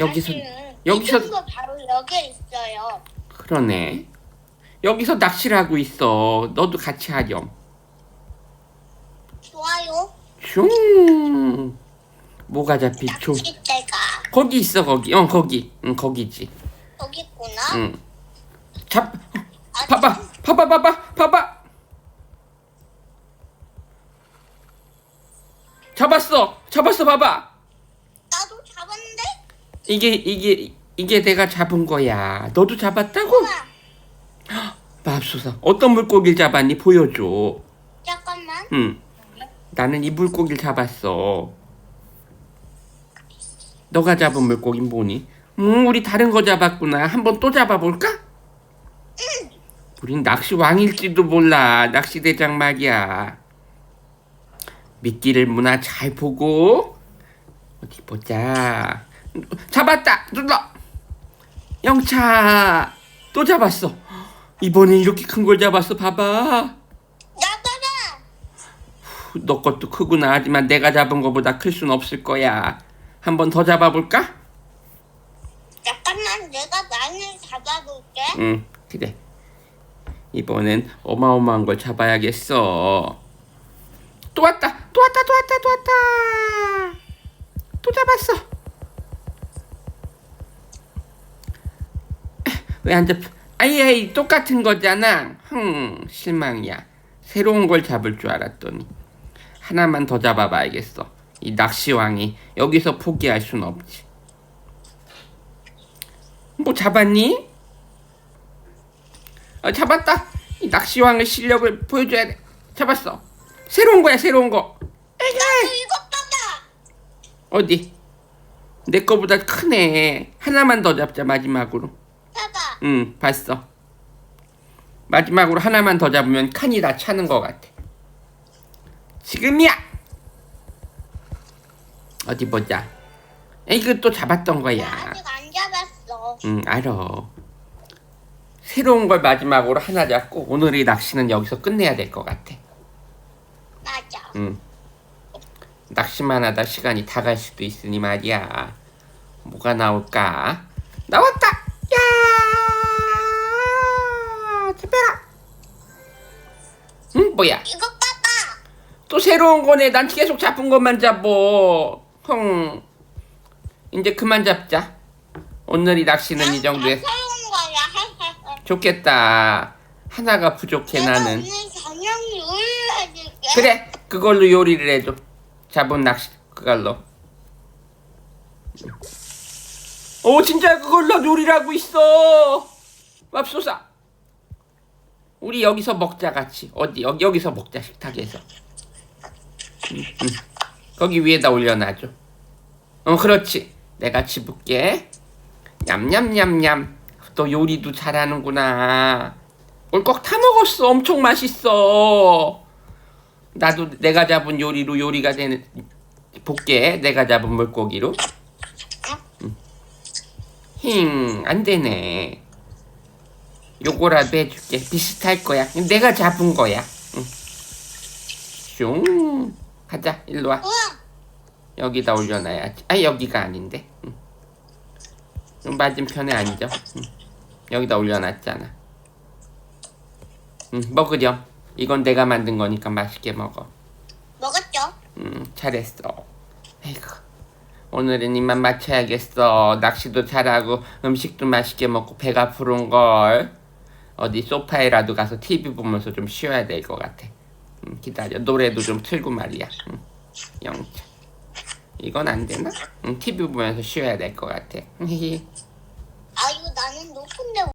여기서 사실은 여기서 이 바로 여기에 있어요. 그러네. 여기서 낚시를 하고 있어. 너도 같이 하렴. 좋아요. 슝. 뭐가 잡히죠? 낚싯대가 거기 있어 거기. 어 거기. 응 거기지. 여기 있구나. 응. 잡. 아, 봐봐. 봐봐 봐봐 봐봐. 잡았어. 잡았어 봐봐. 나도 잡았는데? 이게 이게 이게 내가 잡은 거야. 너도 잡았다고? 맙소사. 어떤 물고기를 잡았니? 보여줘. 잠깐만. 응. 나는 이 물고기를 잡았어. 너가 잡은 물고기 뭐니? 음, 우리 다른 거 잡았구나. 한번 또 잡아볼까? 우린 낚시 왕일지도 몰라. 낚시 대장 말이야. 미끼를 문화 잘 보고 어디 보자. 잡았다. 눌러. 영차. 또 잡았어. 이번엔 이렇게 큰 걸 잡았어. 봐봐. 나봐봐. 너 것도 크구나. 하지만 내가 잡은 거보다 클 순 없을 거야. 한 번 더 잡아볼까? 잠깐만, 내가 많이 잡아볼게. 응, 그래. 이번엔 어마어마한 걸 잡아야겠어. 또 왔다, 또 왔다, 또 왔다, 또 왔다. 또 잡았어. 왜 안 잡혀? 아이, 아이, 똑같은 거잖아. 흥, 실망이야. 새로운 걸 잡을 줄 알았더니. 하나만 더 잡아봐야겠어. 이 낚시왕이 여기서 포기할 순 없지. 뭐 잡았니? 어, 잡았다. 이 낚시왕의 실력을 보여줘야 돼. 잡았어. 새로운 거야, 새로운 거. 어디? 내 거보다 크네. 하나만 더 잡자, 마지막으로. 응, 봤어. 마지막으로 하나만 더 잡으면 칸이 다 차는 것 같아. 지금이야! 어디 보자. 이거 또 잡았던 거야. 나 아직 안 잡았어. 응, 알아. 새로운 걸 마지막으로 하나 잡고 오늘의 낚시는 여기서 끝내야 될 것 같아. 맞아. 응. 낚시만 하다 시간이 다 갈 수도 있으니 말이야. 뭐가 나올까? 새로운 거네. 난 계속 잡은 것만 잡어. 흥. 이제 그만 잡자. 오늘의 낚시는 이 정도에 새로운 거야. 좋겠다. 하나가 부족해 내가 나는. 오늘 저녁 요리를 해줄게. 그래 그걸로 요리를 해줘 잡은 낚시 그걸로 오 진짜 그걸로 요리를 하고 있어 맙소사 우리 여기서 먹자 같이 어디 여기, 여기서 먹자 식탁에서 응, 응. 거기 위에다 올려놔줘. 어 그렇지. 내가 집을게. 냠냠냠냠. 또 요리도 잘하는구나. 꿀꺽 타 먹었어. 엄청 맛있어. 나도 내가 잡은 요리로 요리가 되는 볼게. 내가 잡은 물고기로. 힝 안 되네. 요거라도 해줄게. 비슷할 거야. 내가 잡은 거야. 응. 슝 가자 일로와 우와. 여기다 올려놔야지 아 여기가 아닌데 응. 좀 맞은편에 앉아 응. 여기다 올려놨잖아 응, 먹으렴 이건 내가 만든 거니까 맛있게 먹어 먹었죠? 음, 잘했어. 에이구, 오늘은 이만 마쳐야겠어. 낚시도 잘하고 음식도 맛있게 먹고 배가 부른 걸. 어디 소파에라도 가서 TV 보면서 좀 쉬어야 될 것 같아. 음, 기다려. 노래도 좀 틀고 말이야. 음, 영차. 이건 안 되나? 음, TV 보면서 쉬어야 될 것 같아. 아 이거 나는 높은데